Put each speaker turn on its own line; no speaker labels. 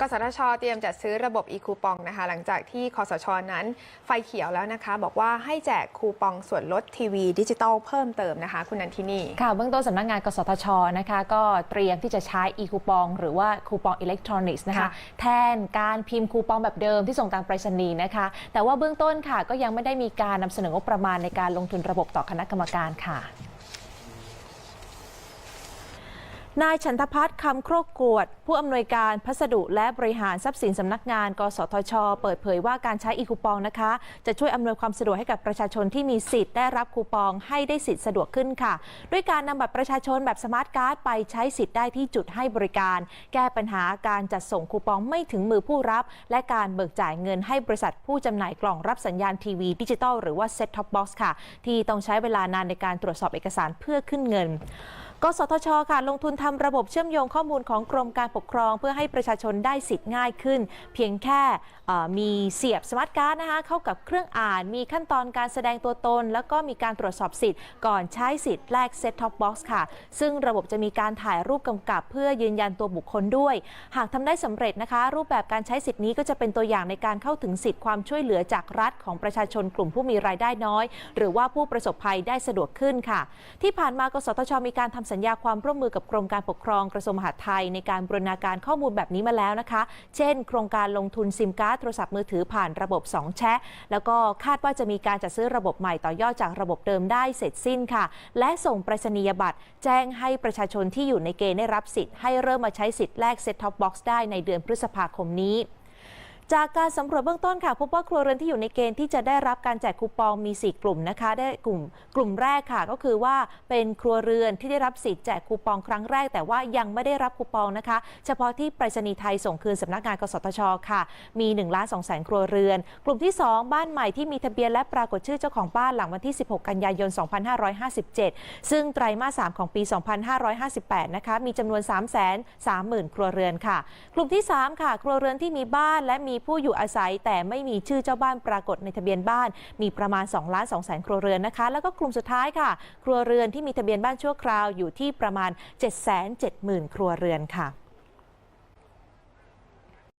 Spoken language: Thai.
กสทช เตรียมจัดซื้อระบบ e คูปองนะคะ หลังจากที่คอสช นั้นไฟเขียวแล้วนะคะ บอกว่าให้แจกคูปองส่วนลดทีวีดิจิตอลเพิ่มเติมนะคะ คุณนันทินี
ค่ะ เบื้องต้นสำนักงาน กสทช นะคะ ก็เตรียมที่จะใช้ e คูปอง หรือว่าคูปองอิเล็กทรอนิกส์นะคะ
ค่ะ
แทนการพิมพ์คูปองแบบเดิมที่ส่งทางไปรษณีย์นะคะ แต่ว่าเบื้องต้นค่ะก็ยังไม่ได้มีการนำเสนองบประมาณในการลงทุนระบบต่อคณะกรรมการค่ะ นายฉันทพัฒน์คำโครกกวด ผู้อำนวยการพัสดุและบริหารทรัพย์สินสำนักงาน กสทช เปิดเผยว่าการใช้อีคูปองนะคะ จะช่วยอำนวยความสะดวกให้กับประชาชนที่มีสิทธิ์ได้รับคูปองให้ได้สิทธิ์สะดวกขึ้นค่ะ ด้วยการนำบัตรประชาชนแบบสมาร์ทการ์ดไปใช้สิทธิ์ได้ที่จุดให้บริการ แก้ปัญหาการจัดส่งคูปองไม่ถึงมือผู้รับ และการเบิกจ่ายเงินให้บริษัทผู้จำหน่ายกล่องรับสัญญาณทีวีดิจิตอลหรือว่า Set Top Box ค่ะ ที่ต้องใช้เวลานานในการตรวจสอบเอกสารเพื่อขึ้นเงินกสทช ค่ะ ลงทุนทำระบบเชื่อมโยงข้อมูลของกรมการปกครอง เพื่อให้ประชาชนได้สิทธิ์ง่ายขึ้น เพียงแค่มีเสียบสมาร์ทการ์ดนะคะเข้ากับเครื่องอ่าน มีขั้นตอนการแสดงตัวตน แล้วก็มีการตรวจสอบสิทธิ์ ก่อนใช้สิทธิ์แลกเซ็ตท็อปบ็อกซ์ค่ะ ซึ่งระบบจะมีการถ่ายรูปกำกับ เพื่อยืนยันตัวบุคคลด้วย หากทำได้สำเร็จนะคะ รูปแบบการใช้สิทธิ์นี้ก็จะเป็นตัวอย่างในการเข้าถึงสิทธิ์ความช่วยเหลือจากรัฐของประชาชนกลุ่มผู้มีรายได้น้อย หรือว่าผู้ประสบภัยได้สะดวกขึ้นค่ะ ที่ผ่านมากสทช มีการทำสัญญาความร่วมมือกับกรมการปกครองกระทรวงมหาดไทย ในการบรณาการข้อมูลแบบนี้มาแล้วนะคะ เช่น โครงการลงทุนซิมการ์ดโทรศัพท์มือถือผ่านระบบ 2 แชะ แล้วก็คาดว่าจะมีการจัดซื้อระบบใหม่ต่อยอดจากระบบเดิมได้เสร็จสิ้นค่ะ และส่งไปรษณียบัตร แจ้งให้ประชาชนที่อยู่ในเกณฑ์ได้รับสิทธิ์ให้เริ่มมาใช้สิทธิ์แลกเซ็ตท็อปบ็อกซ์ได้ในเดือนพฤษภาคมนี้ จากการสำรวจเบื้องต้นค่ะ พบว่าครัวเรือนที่อยู่ในเกณฑ์ที่จะได้รับการแจกคูปองมี 4 กลุ่มนะคะ ได้กลุ่มกลุ่มแรกค่ะ ก็คือว่าเป็นครัวเรือนที่ได้รับสิทธิ์แจกคูปองครั้งแรก แต่ว่ายังไม่ได้รับคูปองนะคะ เฉพาะที่ไปรษณีย์ไทยส่งคืนสำนักงานกสทชค่ะ มี1ล้าน2แสนครัวเรือน กลุ่มที่ 2 บ้านใหม่ที่มีทะเบียนและปรากฏชื่อเจ้าของบ้านหลังวันที่ 16 กันยายน 2557 ซึ่งไตรมาส 3 ของปี 2558 นะคะ มีจำนวน 3 3 0 0 0 0 ครัวเรือนค่ะ กลุ่มที่ 3 ค่ะ ครัวเรือนที่มีบ้านและมีผู้อยู่อาศัย แต่ไม่มีชื่อเจ้าบ้านปรากฏในทะเบียนบ้าน มีประมาณ2ล้าน2แสนครัวเรือนนะคะ แล้วก็กลุ่มสุดท้ายค่ะ ครัวเรือนที่มีทะเบียนบ้านชั่วคราวอยู่ที่ประมาณ 7 7 0 0 0 0 ครัวเรือนค่ะ